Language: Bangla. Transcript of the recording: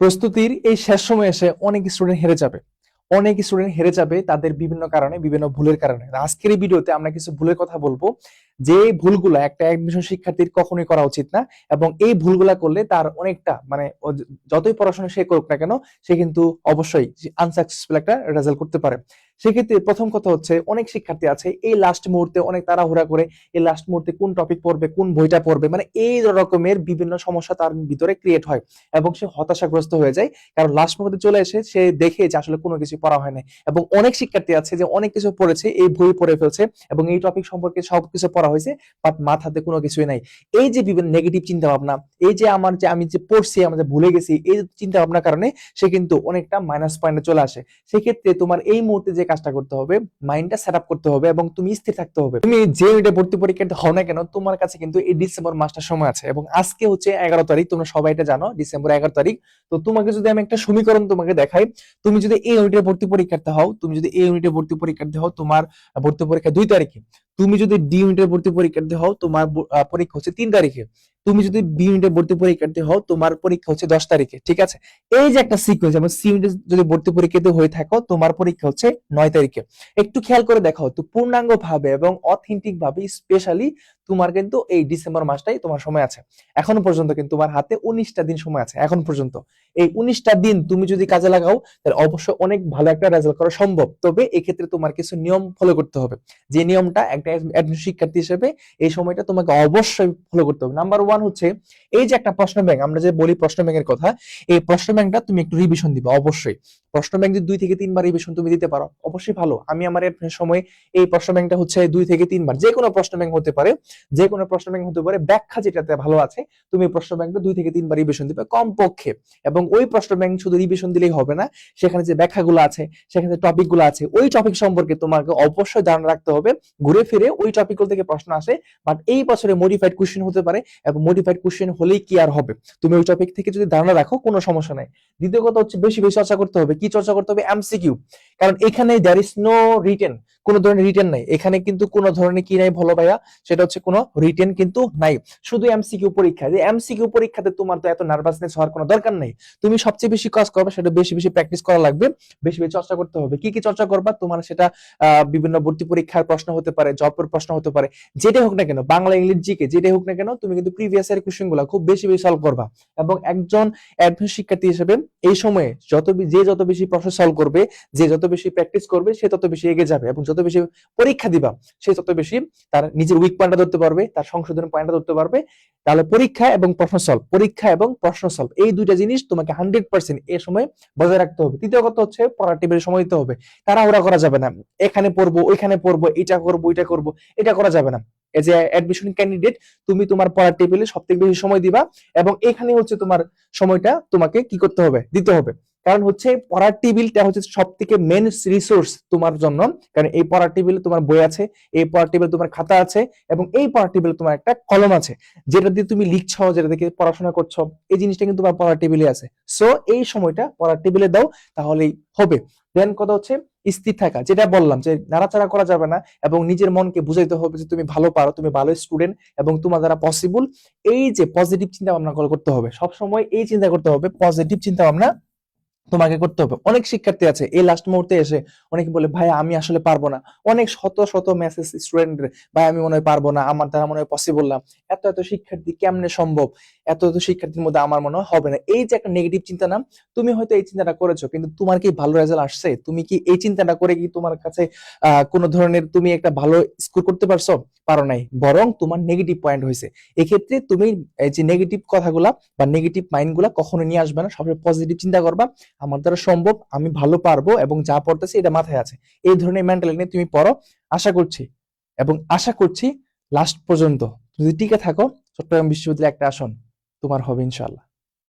প্রস্তুতির এই শেষ সময় এসে অনেক স্টুডেন্ট হেরে যাবে। অনেক স্টুডেন্ট হেরে যাবে তাদের বিভিন্ন কারণে, বিভিন্ন ভুলের কারণে। আজকের এই ভিডিওতে আমরা কিছু ভুলের কথা বলব। যে ভুলগুলো একটা অ্যাডমিশন শিক্ষার্থীর কখনোই করা উচিত না এবং এই ভুলগুলা করলে তার অনেকটা মানে যতই পড়াশোনা সে করুক না কেন, সে কিন্তু অবশ্যই আনসাকসেসফুল একটা রেজাল্ট করতে পারে। সেক্ষেত্রে প্রথম কথা হচ্ছে, অনেক শিক্ষার্থী আছে, এই লাস্ট মুহূর্তে অনেক তাড়াহুড়া করে এই লাস্ট মুহূর্তে কোন টপিক পড়বে, কোন বইটা পড়বে মানে এই রকমের বিভিন্ন সমস্যা তার ভিতরে ক্রিয়েট হয় এবং সে হতাশাগ্রস্ত হয়ে যায়। কারণ লাস্ট মুহূর্তে চলে এসে সে দেখে যে আসলে কোনো কিছু পড়া হয় না এবং অনেক শিক্ষার্থী আছে যে অনেক কিছু পড়েছে, এই বই পড়ে ফেলছে এবং এই টপিক সম্পর্কে সবকিছু পড়া হয়েছে বাট মাথাতে কোনো কিছুই নাই। এই যে বিভিন্ন নেগেটিভ চিন্তা ভাবনা এই যে আমার যে আমি যে পড়ছি, আমি যে ভুলে গেছি, এই চিন্তা ভাবনার কারণে সে কিন্তু অনেকটা মাইনাস পয়েন্টে চলে আসে। সেক্ষেত্রে তোমার এই মুহূর্তে যে কাজটা করতে হবে মাইন্ডটা সেট করতে হবে এবং তুমি স্থির থাকতে হবে। তুমি যে ইউনিটে ভর্তি পরীক্ষাতে হও না কেন, তোমার কাছে কিন্তু এই ডিসেম্বর মাসটা সময় আছে এবং আজকে হচ্ছে এগারো তারিখ, তোমরা সবাই এটা জানো ডিসেম্বর এগারো তারিখ। তো তোমাকে যদি আমি একটা সমীকরণ তোমাকে দেখাই, তুমি যদি এই ইউনিটে ভর্তি পরীক্ষার্থী হও, তুমি যদি এই ইউনিটে ভর্তি পরীক্ষার্থী হও, তোমার ভর্তি পরীক্ষা দুই তারিখে। তুমি যদি ডি ইউনিটের ভর্তি পরীক্ষার্থী হও, তোমার পরীক্ষা হচ্ছে তিন তারিখে। তুমি যদি বি ইউনিটের ভর্তি পরীক্ষার্থী হও, তোমার পরীক্ষা হচ্ছে দশ তারিখে, ঠিক আছে? এই যে একটা সিকোয়েন্স এবং সি ইউনিটে যদি ভর্তি পরীক্ষাতে হয়ে থাকো, তোমার পরীক্ষা হচ্ছে নয় তারিখে। একটু খেয়াল করে দেখো তো পূর্ণাঙ্গ ভাবে এবং অথেন্টিক ভাবে স্পেশালি তোমার কিন্তু এই ডিসেম্বর মাসটাই তোমার সময় আছে। এখন পর্যন্ত কিন্তু তোমার হাতে উনিশটা দিন সময় আছে, এখন পর্যন্ত। এই উনিশটা দিন তুমি যদি কাজে লাগাও, তাহলে অবশ্যই অনেক ভালো একটা রেজাল্ট করা সম্ভব। তবে এক্ষেত্রে তোমার কিছু নিয়ম ফলো করতে হবে। যে নিয়মটা একটা শিক্ষার্থী হিসেবে এই সময়টা তোমাকে অবশ্যই ফলো করতে হবে। নাম্বার ওয়ান হচ্ছে, এই যে একটা প্রশ্ন ব্যাংক আমরা যে বলি প্রশ্ন ব্যাংকের কথা, এই প্রশ্ন ব্যাংকটা তুমি একটু রিভিশন দিবে, অবশ্যই। প্রশ্ন ব্যাংক যদি দুই থেকে তিনবার রিভিশন তুমি দিতে পারো, অবশ্যই ভালো। আমি আমার সময় এই প্রশ্ন ব্যাংকটা হচ্ছে দুই থেকে তিনবার, যে কোনো প্রশ্ন ব্যাংক হতে পারে, যে কোনো প্রশ্ন ব্যাংক হতে পারে, ব্যাখ্যা যেটাতে ভালো আছে, তুমি প্রশ্ন ব্যাংকটা দুই থেকে তিনবার রিভিশন দিবে কমপক্ষে। এবং ওই প্রশ্ন ব্যাংক শুধু রিভিশন দিলেই হবে না, সেখানে যে ব্যাখ্যাগুলো আছে, সেখানে টপিকগুলো আছে, ওই টপিক সম্পর্কে তোমাকে অবশ্যই ধারণা রাখতে হবে, ঘুরে ফিরে ওই টপিক থেকে প্রশ্ন আসে বাট এই বছরে মডিফাইড কোশ্চেন হতে পারে, এবং মডিফাইড কোশ্চেন হলেই কি আর হবে? তুমি ওই টপিক থেকে যদি ধারণা রাখো, কোনো সমস্যা নাই। দ্বিতীয় কথা হচ্ছে বেশি বেশি চর্চা করতে হবে। কি চর্চা করতে হবে? এমসিকিউ কারণ এখানে দ্যার ইজ নো রিটেন কোনো ধরনের রিটেন নাই। এখানে কিন্তু কোনো ধরনের কি নাই ভালো ভাইয়া? সেটা হচ্ছে কোনো রিটেন কিন্তু নাই। শুধু এমসিকিউ পরীক্ষা। যে এমসিকিউ পরীক্ষাতে তোমার তো এত নার্ভাসনেস হওয়ার কোনো দরকার নাই। তুমি সবচেয়ে বেশি কাজ করবে, সেটা বেশি বেশি প্র্যাকটিস করা লাগবে। বেশি বেশি চর্চা করতে হবে। কি কি চর্চা করবা? তোমার সেটা বিভিন্ন ভর্তি পরীক্ষার প্রশ্ন হতে পারে জবের প্রশ্ন হতে পারে। যেটাই হোক না কেন, বাংলা ইংলিশ জিকে যেটাই হোক না কেন, তুমি কিন্তু প্রিভিয়াস ইয়ার কোশ্চেনগুলা খুব বেশি বেশি সলভ করবা। এবং একজন অ্যাডমিশন শিক্ষার্থী হিসেবে এই সময়ে যত যে যত বেশি প্রশ্ন সলভ করবে, যে যত বেশি প্র্যাকটিস করবে, সে তত বেশি এগিয়ে যাবে এবং যত বেশি পরীক্ষা দিবা, সে তত বেশি তার নিজের উইক পয়েন্টটা ধরতে পারবে, তার সংশোধন পয়েন্টটা ধরতে পারবে। তাহলে পরীক্ষা এবং প্রশ্ন সলভ পরীক্ষা এবং প্রশ্ন সলভ এই দুইটা জিনিস তোমাকে হান্ড্রেড পার্সেন্ট এই সময় বজায় রাখতে হবে। তৃতীয় কথা হচ্ছে পড়ার টেবিলে সময় দিতে হবে। তাড়াহুড়া করা যাবে না। এখানে পড়ব, ওইখানে পড়ব এটা করব এটা করব, এটা করা যাবে না। এজ এ অ্যাডমিশন ক্যান্ডিডেট তুমি তোমার পড়ার টেবিলে সবথেকে বেশি সময় দিবা এবং এখানে হচ্ছে তোমার সময়টা তোমাকে কি করতে হবে? দিতে হবে। কারণ হচ্ছে পড়ার টেবিলটা হচ্ছে সব থেকে মেন রিসোর্স তোমার জন্য। কারণ এই পড়ার টেবিলে তোমার বই আছে, এই পড়ার টেবিলে তোমার খাতা আছে এবং এই পড়ার টেবিলে তোমার একটা কলম আছে। যেটা দিয়ে তুমি লিখছো, যেটা থেকে পড়াশোনা করছ, এই জিনিসটা কিন্তু তোমার পড়ার টেবিলে আছে। সো এই সময়টা পড়ার টেবিলে দাও, তাহলেই হবে। দেন কথা হচ্ছে স্থির থাকা, যেটা বললাম যে নাড়াচাড়া করা যাবে না এবং নিজের মনকে বুঝাইতে হবে যে তুমি ভালো পারো, তুমি ভালো স্টুডেন্ট এবং তোমার দ্বারা পসিবল এই যে পজিটিভ চিন্তা ভাবনা করতে হবে। সব সময় এই চিন্তা করতে হবে পজিটিভ চিন্তা ভাবনা তোমাকে করতে হবে। অনেক শিক্ষার্থী আছে, এই লাস্ট মুহূর্তে এসে অনেকে বলে, ভাই, আমি আসলে পারব না। অনেক শত শত মেসেজ স্টুডেন্ট ভাই, আমি মনে হয় পারব না, আমার দ্বারা মনে হয় পসিবল না। এত এত শিক্ষার্থী কেমনে সম্ভব? এত এত শিক্ষার্থীর মধ্যে আমার মনে হবে না। এই যে একটা নেগেটিভ চিন্তা না, তুমি হয়তো এই চিন্তাটা করেছ, কিন্তু তোমার কি ভালো রেজাল্ট আসছে? তুমি কি এই চিন্তাটা করে কি তোমার কাছে কোনো ধরনের তুমি একটা ভালো স্কোর করতে পারছ? পারো নাই। বরং তোমার নেগেটিভ পয়েন্ট হয়েছে। এক্ষেত্রে তুমি এই যে নেগেটিভ কথাগুলা বা নেগেটিভ মাইন্ডগুলা কখনো নিয়ে আসবে না। সবসময় পজিটিভ চিন্তা করবা। আমার দ্বারা সম্ভব, আমি ভালো পারব এবং যা পড়তেছি এটা মাথায় আছে। এই ধরনের মেন্টালি নিয়ে তুমি পড়ো। আশা করছি এবং আশা করছি লাস্ট পর্যন্ত যদি টিকে থাকো, চট্টগ্রাম বিশ্ববিদ্যালয়ে একটা আসন তোমার হবে ইনশাল্লাহ